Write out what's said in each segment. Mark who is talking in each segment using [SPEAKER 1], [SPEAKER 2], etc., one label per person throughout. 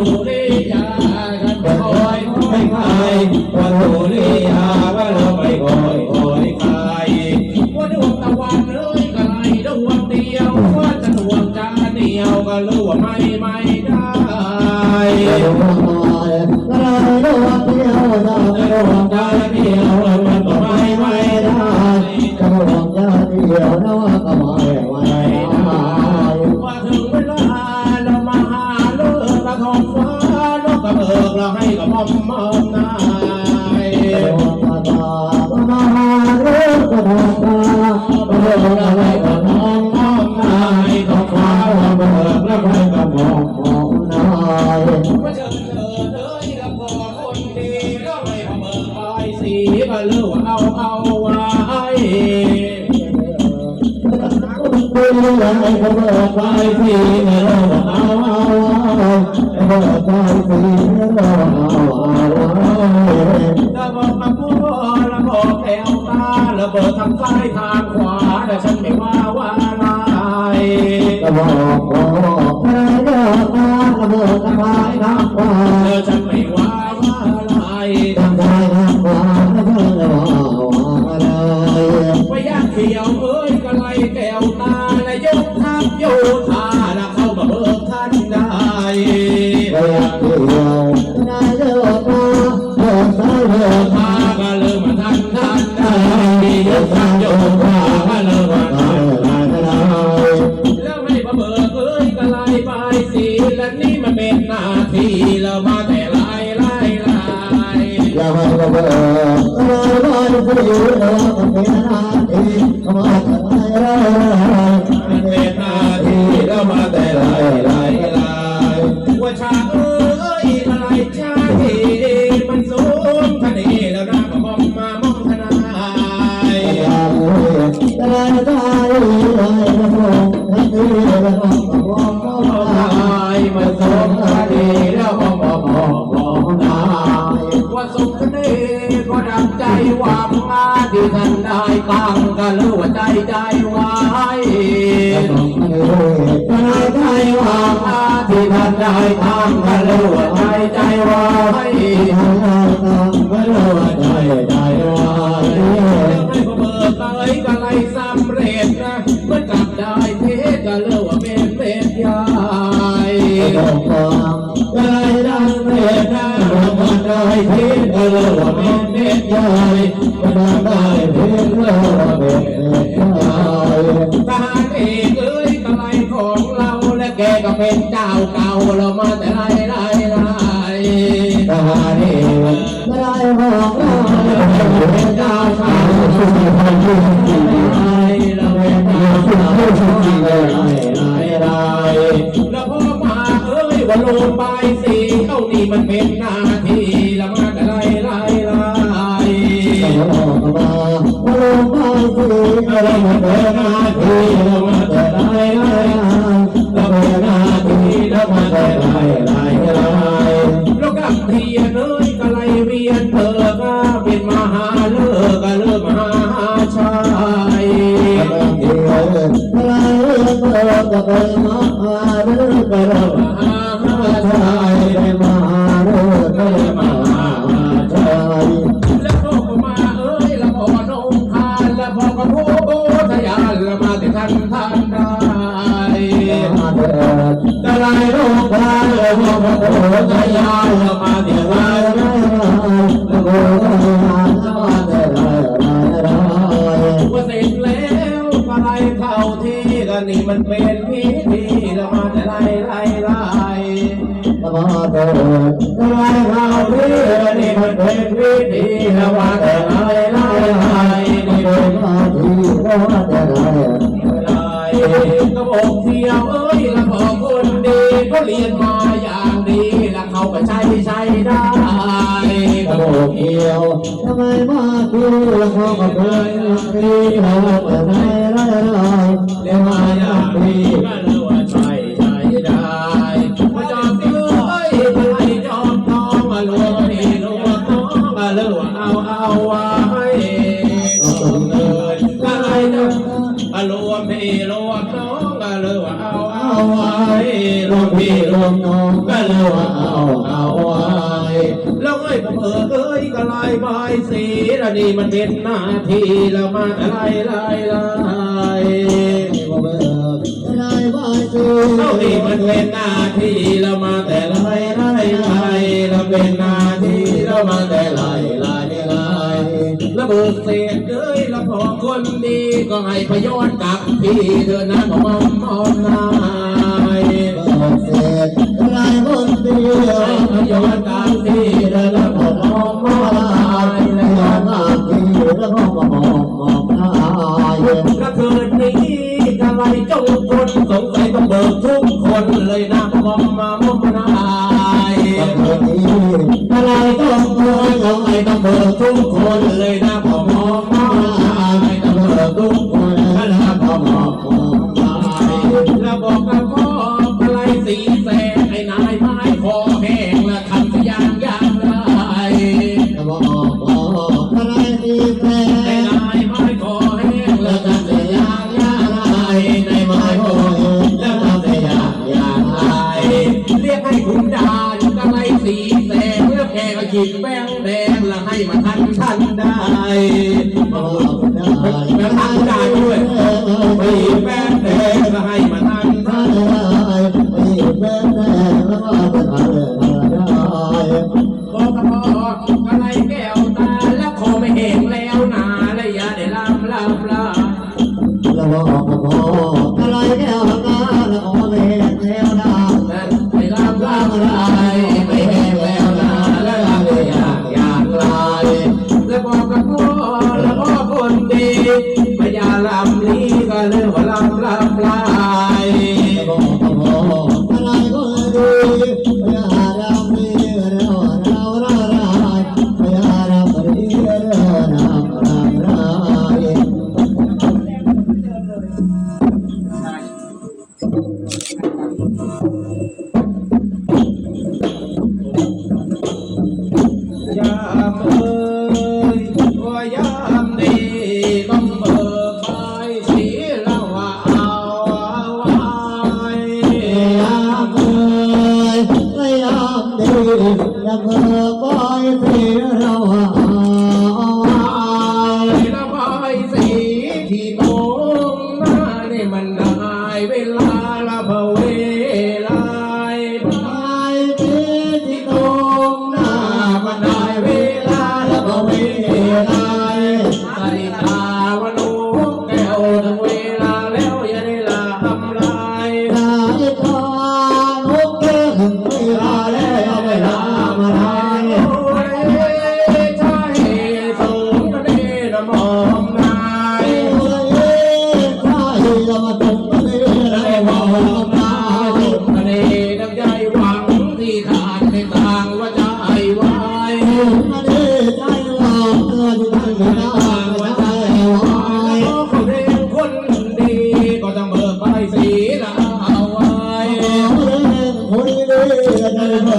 [SPEAKER 1] วันดู
[SPEAKER 2] ริ
[SPEAKER 1] ยากันไม่คอย
[SPEAKER 2] ไม่คา
[SPEAKER 1] ย
[SPEAKER 2] วันโหรียาว่าเราไม่คอยคอยใคร
[SPEAKER 1] ว่าดวงตะวันเอ้ยก็ไล่ดวงเดียวว่าจะดวงจานเดียวก็รู้ว่าไม่ไม่ได้
[SPEAKER 2] เราเราเราเดียวเราเราได้เดียวมันก็ไม่ไม่ได้จะบอกจะเดียวนะว่าก็ ไร
[SPEAKER 1] ก็มอ
[SPEAKER 2] งมนายก็ฟ้าว่าเบิกแล้วไปก็มองมนาย
[SPEAKER 1] ว่าเอเอ้ยละพอคนดีเราให้พเบิกไปสีก็เลือกเอาเอาไว้
[SPEAKER 2] คุยอะไรก็เบิกไปสิเราเอาเอาเอาเบิกไปสิ
[SPEAKER 1] ถ้าบมาพูดละบอกแถวตาระเบิดทางซ้ายทางขวาแต่ฉันไม่ว่าว่าอะไร
[SPEAKER 2] ก็บอกบอกใครก็มาก็เบิกไปนับว่า
[SPEAKER 1] เธอฉันไม่ว่าว่าอะไร
[SPEAKER 2] ทำได้นับว่าแล้วเพิ่งว่าอะไร
[SPEAKER 1] ว่าย่างเขียวเอ้ยก็ไล่แก้วตาและยกทัพโยธาละเข้ามาเบิกท่านได้
[SPEAKER 2] ก็อยากเดียว
[SPEAKER 1] บ้า ได้
[SPEAKER 2] ตัง
[SPEAKER 1] ก็
[SPEAKER 2] รู้ว่า
[SPEAKER 1] ใจใจไว้
[SPEAKER 2] อะไรได้ว่า
[SPEAKER 1] มาที่ท่านได้ตังก็รู้ว่าใจใจไว้
[SPEAKER 2] ไม่รู้ว่าได้ได้ว่า
[SPEAKER 1] ใจใจไห้พเบิกเตยก็ไล่สำเร็จนะเมื่อกลับได้เทก็เลือกว่าเป็นเป็นยาย
[SPEAKER 2] บอกความได้ได้เรียนได้บอกได้ที่ก็รู้ว่าเป็นเม็ดใหญ่ก็ได้ เป็นเจ้า
[SPEAKER 1] เก่าเรามาแต่ไรไรไร
[SPEAKER 2] ทหารเองไม่ไรบอกเราเป็นเจ้าไรเราเป็นเจ้าชาไรไรได้
[SPEAKER 1] แล้วพอมาเอ้ยว่าโลนใบสีเข้านี่มันเป็น เมั
[SPEAKER 2] นเป็นวิธีละมันไล่ไล่
[SPEAKER 1] ไล่มาเดิ
[SPEAKER 2] นไล่เราเรือ
[SPEAKER 1] นี่มัน
[SPEAKER 2] เป็นวิธี
[SPEAKER 1] ละมัน
[SPEAKER 2] ไล่
[SPEAKER 1] ไล่
[SPEAKER 2] ไล่
[SPEAKER 1] นี่เป็นมา
[SPEAKER 2] ที่ว่าจะไล่ไล่ก็บอก เปิดที่เราเปิดให้ได้ได้เรียกมาอย่างดี
[SPEAKER 1] ก็รู้ว่าใช่ใช่ได้มาจอมเอ้ยไปจอมน้องมาลวงนี่ลวงน้องมาเลือเอาเอาไว้เงินก็เลยจะมาลวงพี่ลวงน้องมาเลือเอาเอาไว้ลวงพี่ลวงน้องก็เลือเอาเอา ไว้แล้วไอ้ผมเอ้ยก็ลายใบสีละนี่มันเป็นหน้าที่ล้วมาไล่ไล่ไล่
[SPEAKER 2] บ่เบิกได้บ่ซื้อ
[SPEAKER 1] เท่านี้มันเป็นหน้าที่เรามาแต่ไล่ไล่ไล่เราเป็นหน้าที่เรามาแต่ไล่ไล่ไล่ระเบิดเศษเอ้ยแล้วพอคนดีก็ให้พยอนกับพี่เธอนะมอมมอมนา
[SPEAKER 2] แก
[SPEAKER 1] ก็หยิ
[SPEAKER 2] บแบ
[SPEAKER 1] งแดงแล้วให้มาทันทันได้
[SPEAKER 2] บอกได้
[SPEAKER 1] แล้วทันได้ด้วยไปหยิบแบงแดงแล้วให้มาทันทันบอ Thank you.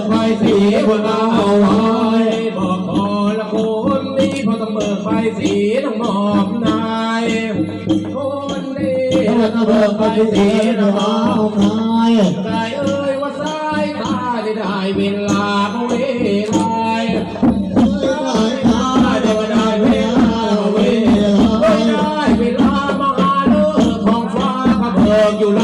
[SPEAKER 1] กใบสีว่าเอาไว้บอกพอละคนดีพอต้องเบิกใบสีต้องมอบนายคนดีต้องเบิกใบสีต้องมอบได้เอ่ยว่าสายตาได้ได้เวลาเมื่อเวลาได้ว่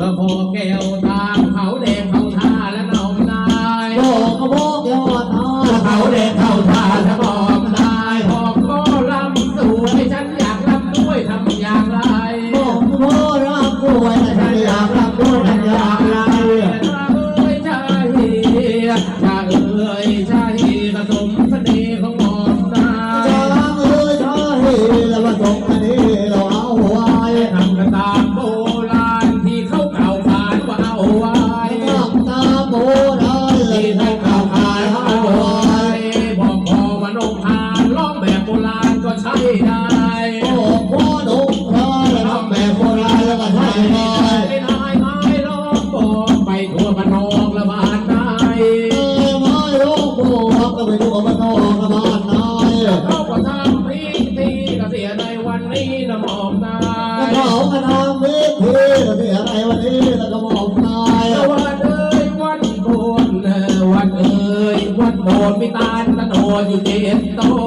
[SPEAKER 1] ก็โบแก้วตาเขาแดงเขาท่า
[SPEAKER 2] และ
[SPEAKER 1] เน้
[SPEAKER 2] อ
[SPEAKER 1] งนา
[SPEAKER 2] ย
[SPEAKER 1] โบก็
[SPEAKER 2] โบก
[SPEAKER 1] ยอด
[SPEAKER 2] ทอา
[SPEAKER 1] เขาแดงเขาท่าและ
[SPEAKER 2] น้อ
[SPEAKER 1] งนายพ
[SPEAKER 2] อ
[SPEAKER 1] ขอลำสวยฉันอยากลำด้วย
[SPEAKER 2] ทำอย่างไร
[SPEAKER 1] โบกโบรำ
[SPEAKER 2] บ
[SPEAKER 1] สวยฉันอยากลำด้วยทำอย่างไรสมเสน่ห์ของหมอนาย
[SPEAKER 2] จ้าเอ้ยจ้าเฮ้ยแล้วว่าสมเสน่ ครั
[SPEAKER 1] บก็เป็นผู้อบตกัะบานนายเข้า
[SPEAKER 2] ประ
[SPEAKER 1] ทา
[SPEAKER 2] พิธี
[SPEAKER 1] เก
[SPEAKER 2] ษีย
[SPEAKER 1] ใน
[SPEAKER 2] วั
[SPEAKER 1] นนี้นะหมอมนายเข้า
[SPEAKER 2] ประทาพิธีเก
[SPEAKER 1] ษียในวันนี้นะกระหมอมนาย
[SPEAKER 2] วันเอ้ยวันบนวัน
[SPEAKER 1] เอ้ยวันบนมีตา
[SPEAKER 2] ลตะโนอยู่เจ็ดตัว